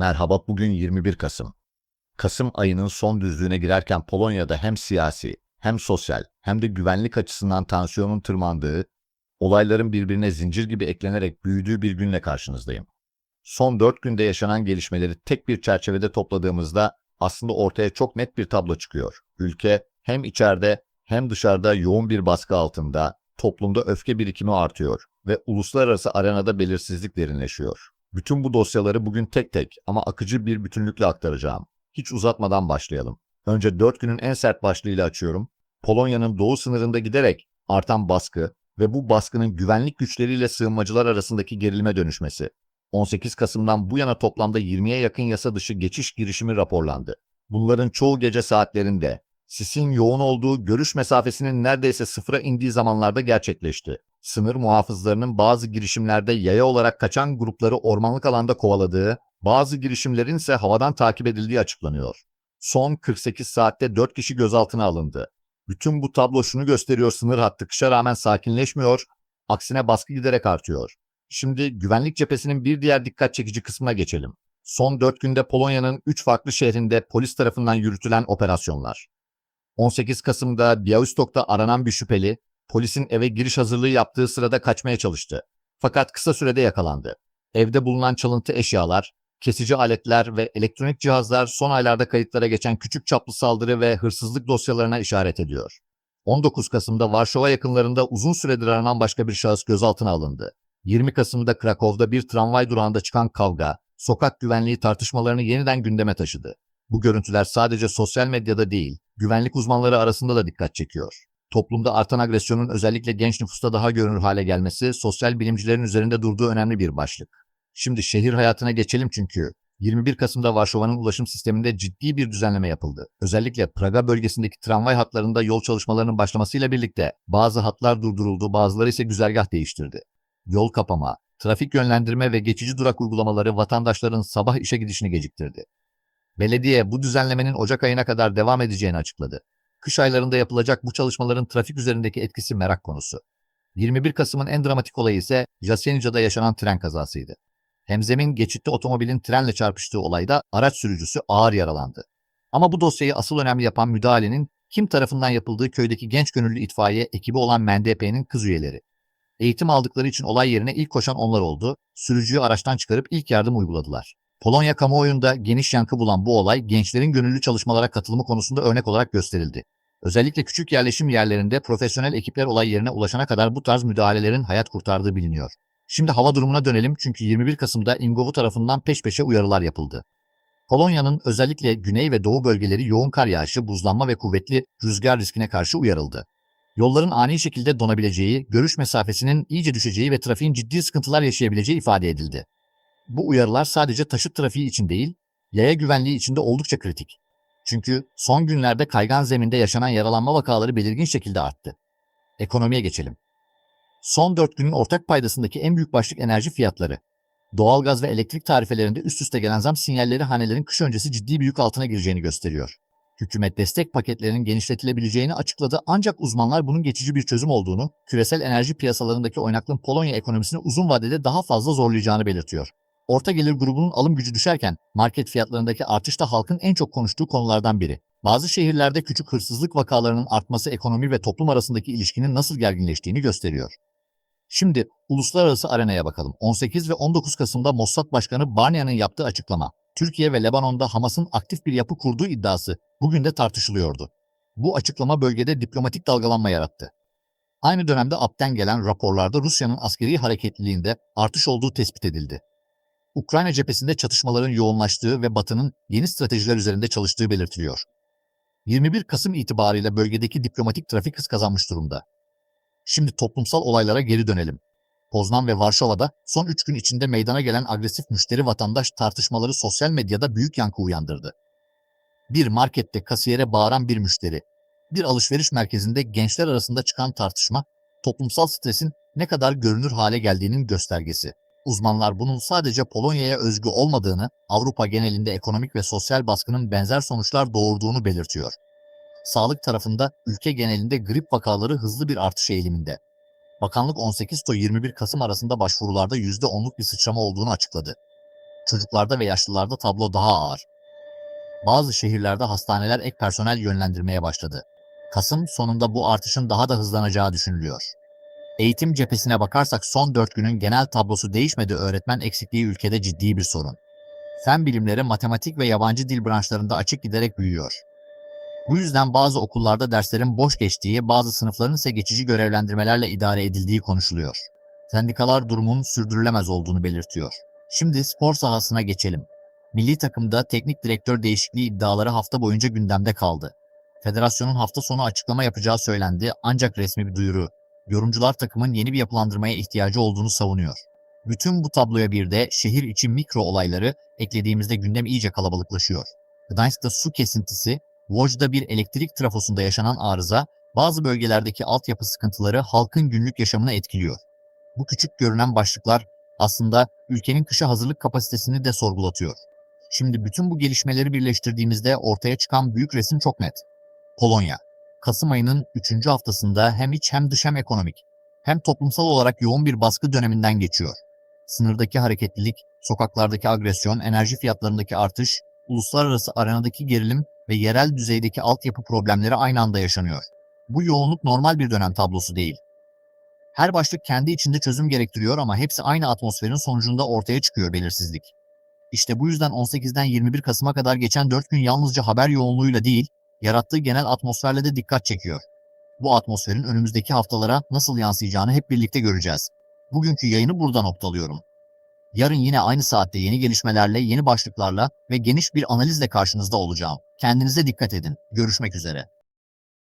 Merhaba bugün 21 Kasım. Kasım ayının son düzlüğüne girerken Polonya'da hem siyasi, hem sosyal, hem de güvenlik açısından tansiyonun tırmandığı, olayların birbirine zincir gibi eklenerek büyüdüğü bir günle karşınızdayım. Son 4 günde yaşanan gelişmeleri tek bir çerçevede topladığımızda aslında ortaya çok net bir tablo çıkıyor. Ülke hem içeride hem dışarıda yoğun bir baskı altında, toplumda öfke birikimi artıyor ve uluslararası arenada belirsizlik derinleşiyor. Bütün bu dosyaları bugün tek tek ama akıcı bir bütünlükle aktaracağım. Hiç uzatmadan başlayalım. Önce 4 günün en sert başlığıyla açıyorum. Polonya'nın doğu sınırında giderek artan baskı ve bu baskının güvenlik güçleriyle sığınmacılar arasındaki gerilime dönüşmesi. 18 Kasım'dan bu yana toplamda 20'ye yakın yasa dışı geçiş girişimi raporlandı. Bunların çoğu gece saatlerinde, sisin yoğun olduğu görüş mesafesinin neredeyse sıfıra indiği zamanlarda gerçekleşti. Sınır muhafızlarının bazı girişimlerde yaya olarak kaçan grupları ormanlık alanda kovaladığı, bazı girişimlerin ise havadan takip edildiği açıklanıyor. Son 48 saatte 4 kişi gözaltına alındı. Bütün bu tablo şunu gösteriyor sınır hattı kışa rağmen sakinleşmiyor, aksine baskı giderek artıyor. Şimdi güvenlik cephesinin bir diğer dikkat çekici kısmına geçelim. Son 4 günde Polonya'nın 3 farklı şehrinde polis tarafından yürütülen operasyonlar. 18 Kasım'da Białystok aranan bir şüpheli, polisin eve giriş hazırlığı yaptığı sırada kaçmaya çalıştı. Fakat kısa sürede yakalandı. Evde bulunan çalıntı eşyalar, kesici aletler ve elektronik cihazlar son aylarda kayıtlara geçen küçük çaplı saldırı ve hırsızlık dosyalarına işaret ediyor. 19 Kasım'da Varşova yakınlarında uzun süredir aranan başka bir şahıs gözaltına alındı. 20 Kasım'da Krakow'da bir tramvay durağında çıkan kavga, sokak güvenliği tartışmalarını yeniden gündeme taşıdı. Bu görüntüler sadece sosyal medyada değil, güvenlik uzmanları arasında da dikkat çekiyor. Toplumda artan agresyonun özellikle genç nüfusta daha görünür hale gelmesi sosyal bilimcilerin üzerinde durduğu önemli bir başlık. Şimdi şehir hayatına geçelim çünkü 21 Kasım'da Varşova'nın ulaşım sisteminde ciddi bir düzenleme yapıldı. Özellikle Praga bölgesindeki tramvay hatlarında yol çalışmalarının başlamasıyla birlikte bazı hatlar durduruldu, bazıları ise güzergah değiştirdi. Yol kapama, trafik yönlendirme ve geçici durak uygulamaları vatandaşların sabah işe gidişini geciktirdi. Belediye bu düzenlemenin Ocak ayına kadar devam edeceğini açıkladı. Kış aylarında yapılacak bu çalışmaların trafik üzerindeki etkisi merak konusu. 21 Kasım'ın en dramatik olayı ise Jasienica'da yaşanan tren kazasıydı. Hemzemin geçitte otomobilin trenle çarpıştığı olayda araç sürücüsü ağır yaralandı. Ama bu dosyayı asıl önemli yapan müdahalenin kim tarafından yapıldığı köydeki genç gönüllü itfaiye ekibi olan MNDP'nin kız üyeleri. Eğitim aldıkları için olay yerine ilk koşan onlar oldu, sürücüyü araçtan çıkarıp ilk yardım uyguladılar. Polonya kamuoyunda geniş yankı bulan bu olay gençlerin gönüllü çalışmalara katılımı konusunda örnek olarak gösterildi. Özellikle küçük yerleşim yerlerinde profesyonel ekipler olay yerine ulaşana kadar bu tarz müdahalelerin hayat kurtardığı biliniyor. Şimdi hava durumuna dönelim çünkü 21 Kasım'da İngovu tarafından peş peşe uyarılar yapıldı. Polonya'nın özellikle güney ve doğu bölgeleri yoğun kar yağışı, buzlanma ve kuvvetli rüzgar riskine karşı uyarıldı. Yolların ani şekilde donabileceği, görüş mesafesinin iyice düşeceği ve trafiğin ciddi sıkıntılar yaşayabileceği ifade edildi. Bu uyarılar sadece taşıt trafiği için değil, yaya güvenliği için de oldukça kritik. Çünkü son günlerde kaygan zeminde yaşanan yaralanma vakaları belirgin şekilde arttı. Ekonomiye geçelim. Son 4 günün ortak paydasındaki en büyük başlık enerji fiyatları. Doğalgaz ve elektrik tarifelerinde üst üste gelen zam sinyalleri hanelerin kış öncesi ciddi bir yük altına gireceğini gösteriyor. Hükümet destek paketlerinin genişletilebileceğini açıkladı ancak uzmanlar bunun geçici bir çözüm olduğunu, küresel enerji piyasalarındaki oynaklığın Polonya ekonomisini uzun vadede daha fazla zorlayacağını belirtiyor. Orta gelir grubunun alım gücü düşerken market fiyatlarındaki artış da halkın en çok konuştuğu konulardan biri. Bazı şehirlerde küçük hırsızlık vakalarının artması ekonomi ve toplum arasındaki ilişkinin nasıl gerginleştiğini gösteriyor. Şimdi uluslararası arenaya bakalım. 18 ve 19 Kasım'da Mossad Başkanı Barnia'nın yaptığı açıklama, Türkiye ve Lebanon'da Hamas'ın aktif bir yapı kurduğu iddiası bugün de tartışılıyordu. Bu açıklama bölgede diplomatik dalgalanma yarattı. Aynı dönemde AP'ten gelen raporlarda Rusya'nın askeri hareketliliğinde artış olduğu tespit edildi. Ukrayna cephesinde çatışmaların yoğunlaştığı ve Batı'nın yeni stratejiler üzerinde çalıştığı belirtiliyor. 21 Kasım itibariyle bölgedeki diplomatik trafik hız kazanmış durumda. Şimdi toplumsal olaylara geri dönelim. Poznan ve Varşova'da son 3 gün içinde meydana gelen agresif müşteri vatandaş tartışmaları sosyal medyada büyük yankı uyandırdı. Bir markette kasiyere bağıran bir müşteri, bir alışveriş merkezinde gençler arasında çıkan tartışma, toplumsal stresin ne kadar görünür hale geldiğinin göstergesi. Uzmanlar bunun sadece Polonya'ya özgü olmadığını, Avrupa genelinde ekonomik ve sosyal baskının benzer sonuçlar doğurduğunu belirtiyor. Sağlık tarafında ülke genelinde grip vakaları hızlı bir artış eğiliminde. Bakanlık 18 to 21 Kasım arasında başvurularda %10'luk bir sıçrama olduğunu açıkladı. Çocuklarda ve yaşlılarda tablo daha ağır. Bazı şehirlerde hastaneler ek personel yönlendirmeye başladı. Kasım sonunda bu artışın daha da hızlanacağı düşünülüyor. Eğitim cephesine bakarsak son 4 günün genel tablosu değişmedi öğretmen eksikliği ülkede ciddi bir sorun. Fen bilimleri, matematik ve yabancı dil branşlarında açık giderek büyüyor. Bu yüzden bazı okullarda derslerin boş geçtiği, bazı sınıfların ise geçici görevlendirmelerle idare edildiği konuşuluyor. Sendikalar durumun sürdürülemez olduğunu belirtiyor. Şimdi spor sahasına geçelim. Milli takımda teknik direktör değişikliği iddiaları hafta boyunca gündemde kaldı. Federasyonun hafta sonu açıklama yapacağı söylendi ancak resmi bir duyuru. Yorumcular takımın yeni bir yapılandırmaya ihtiyacı olduğunu savunuyor. Bütün bu tabloya bir de şehir içi mikro olayları eklediğimizde gündem iyice kalabalıklaşıyor. Gdańsk'ta su kesintisi, Łódź'da bir elektrik trafosunda yaşanan arıza, bazı bölgelerdeki altyapı sıkıntıları halkın günlük yaşamını etkiliyor. Bu küçük görünen başlıklar aslında ülkenin kışa hazırlık kapasitesini de sorgulatıyor. Şimdi bütün bu gelişmeleri birleştirdiğimizde ortaya çıkan büyük resim çok net. Polonya, Kasım ayının 3. haftasında hem iç hem dış hem ekonomik, hem toplumsal olarak yoğun bir baskı döneminden geçiyor. Sınırdaki hareketlilik, sokaklardaki agresyon, enerji fiyatlarındaki artış, uluslararası arenadaki gerilim ve yerel düzeydeki altyapı problemleri aynı anda yaşanıyor. Bu yoğunluk normal bir dönem tablosu değil. Her başlık kendi içinde çözüm gerektiriyor ama hepsi aynı atmosferin sonucunda ortaya çıkıyor belirsizlik. İşte bu yüzden 18'den 21 Kasım'a kadar geçen 4 gün yalnızca haber yoğunluğuyla değil, yarattığı genel atmosferle de dikkat çekiyor. Bu atmosferin önümüzdeki haftalara nasıl yansıyacağını hep birlikte göreceğiz. Bugünkü yayını burada noktalıyorum. Yarın yine aynı saatte yeni gelişmelerle, yeni başlıklarla ve geniş bir analizle karşınızda olacağım. Kendinize dikkat edin. Görüşmek üzere.